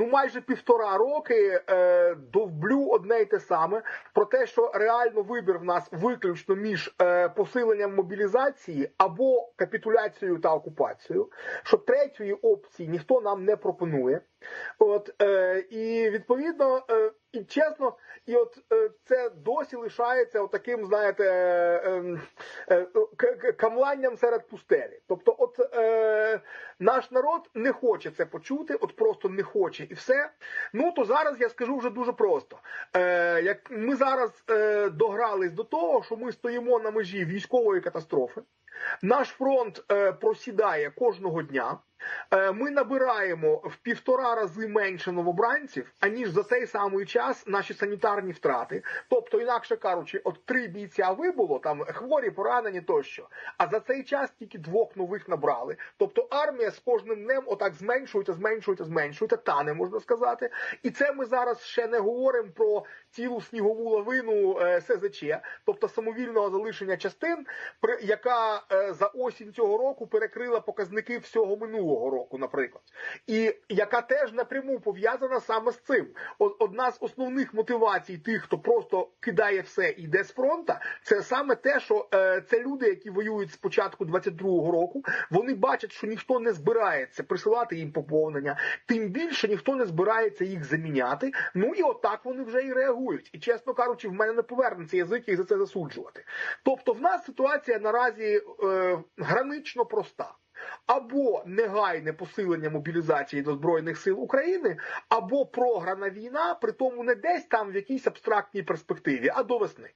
ну майже півтора роки е, довблю одне й те саме про те, що реально вибір в нас виключно між е, посиленням мобілізації або капітуляцією та окупацією, що третьої опції ніхто нам не пропонує. От е, і відповідно, е, і чесно, і от е, це досі лишається таким, знаєте, е, е, к- к- камланням серед пустелі. Тобто, от е, наш народ не хоче це почути, от просто не хоче, і все. Ну то зараз я скажу вже дуже просто. Е, як ми зараз е, догрались до того, що ми стоїмо на межі військової катастрофи. Наш фронт е, просідає кожного дня. Е, Ми набираємо в півтора рази менше новобранців, аніж за цей самий час наші санітарні втрати. Тобто, інакше кажучи, от три бійця вибуло, там хворі, поранені тощо. А за цей час тільки двох нових набрали. Тобто армія з кожним днем отак зменшується, зменшується, зменшується, тане можна сказати. І це ми зараз ще не говоримо про цілу снігову лавину е, СЗЧ, тобто самовільного залишення частин, яка е, за осінь цього року перекрила показники всього минулого року, наприклад, і яка теж напряму пов'язана саме з цим. Одна з основних мотивацій тих, хто просто кидає все і йде з фронта, це саме те, що е, це люди, які воюють з початку 22-го року. Вони бачать, що ніхто не збирається присилати їм поповнення, тим більше ніхто не збирається їх заміняти. Ну і отак вони вже і реагують. І чесно кажучи, в мене не повернеться язик їх за це засуджувати. Тобто, в нас ситуація наразі е, гранично проста. Або негайне посилення мобілізації до збройних сил України, або програна війна, при тому не десь там в якійсь абстрактній перспективі, а до весни.